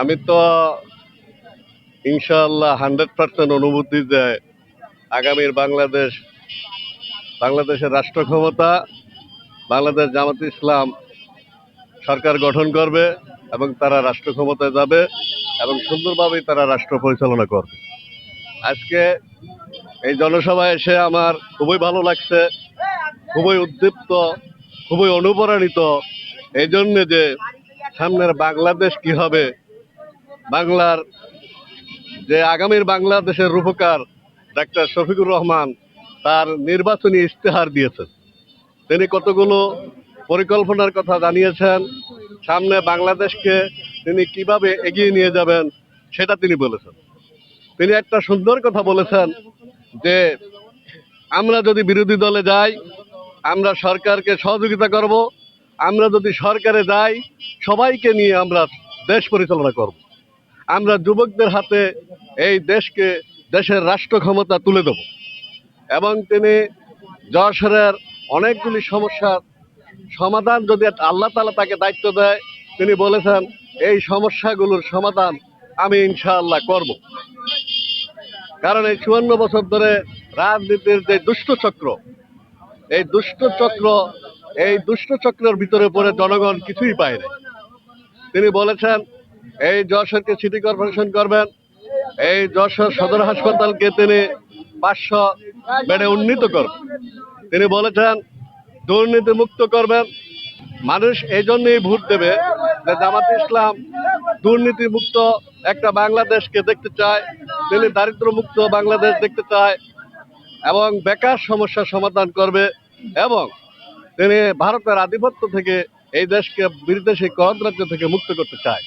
আমি তো ইনশাল্লাহ হান্ড্রেড পার্সেন্ট অনুভূতি যে আগামীর বাংলাদেশ, বাংলাদেশের রাষ্ট্র ক্ষমতা, বাংলাদেশ জামাত ইসলাম সরকার গঠন করবে এবং তারা রাষ্ট্র ক্ষমতায় যাবে এবং সুন্দরভাবেই তারা রাষ্ট্র পরিচালনা করবে। আজকে এই জনসভায় এসে আমার খুবই ভালো লাগছে, খুবই উদ্দীপ্ত, খুবই অনুপ্রাণিত। এই জন্যে যে সামনের বাংলাদেশ কি হবে বাংলার যে আগামীর বাংলাদেশের রূপকার ডাক্তার শফিকুর রহমান তার নির্বাচনী ইশতেহার দিয়েছেন। তিনি কতগুলো পরিকল্পনার কথা জানিয়েছেন, সামনে বাংলাদেশকে তিনি কীভাবে এগিয়ে নিয়ে যাবেন সেটা তিনি বলেছেন। তিনি একটা সুন্দর কথা বলেছেন যে, আমরা যদি বিরোধী দলে যাই, আমরা সরকারকে সহযোগিতা করব, আমরা যদি সরকারে যাই, সবাইকে নিয়ে আমরা দেশ পরিচালনা করব। আমরা যুবকদের হাতে এই দেশকে, দেশের রাষ্ট্র ক্ষমতা তুলে দেব। এবং তিনি যশোরের অনেকগুলি সমস্যার সমাধান যদি আল্লাহ তালা তাকে দায়িত্ব দেয়, তিনি বলেছেন, এই সমস্যাগুলোর সমাধান আমি ইনশাআল্লাহ করব। কারণ এই চুয়ান্ন বছর ধরে রাজনীতির যে দুষ্ট চক্র, এই দুষ্ট চক্র, এই দুষ্ট চক্রের ভিতরে পড়ে জনগণ কিছুই পায় না তিনি বলেছেন এই যশোরকে সিটি কর্পোরেশন করবেন। এই যশোর সদর হাসপাতালকে তিনি পাঁচশো বেডে উন্নীত করবেন। তিনি বলেছেন দুর্নীতি মুক্ত করবেন। মানুষ এই জন্যই ভোট দেবে যে জামাত ইসলাম দুর্নীতি মুক্ত একটা বাংলাদেশকে দেখতে চায়, তিনি দারিদ্র মুক্ত বাংলাদেশ দেখতে চায় এবং বেকার সমস্যার সমাধান করবে এবং তিনি ভারতের আধিপত্য থেকে এই দেশকে বিদেশি করদ রাজ্য থেকে মুক্ত করতে চায়।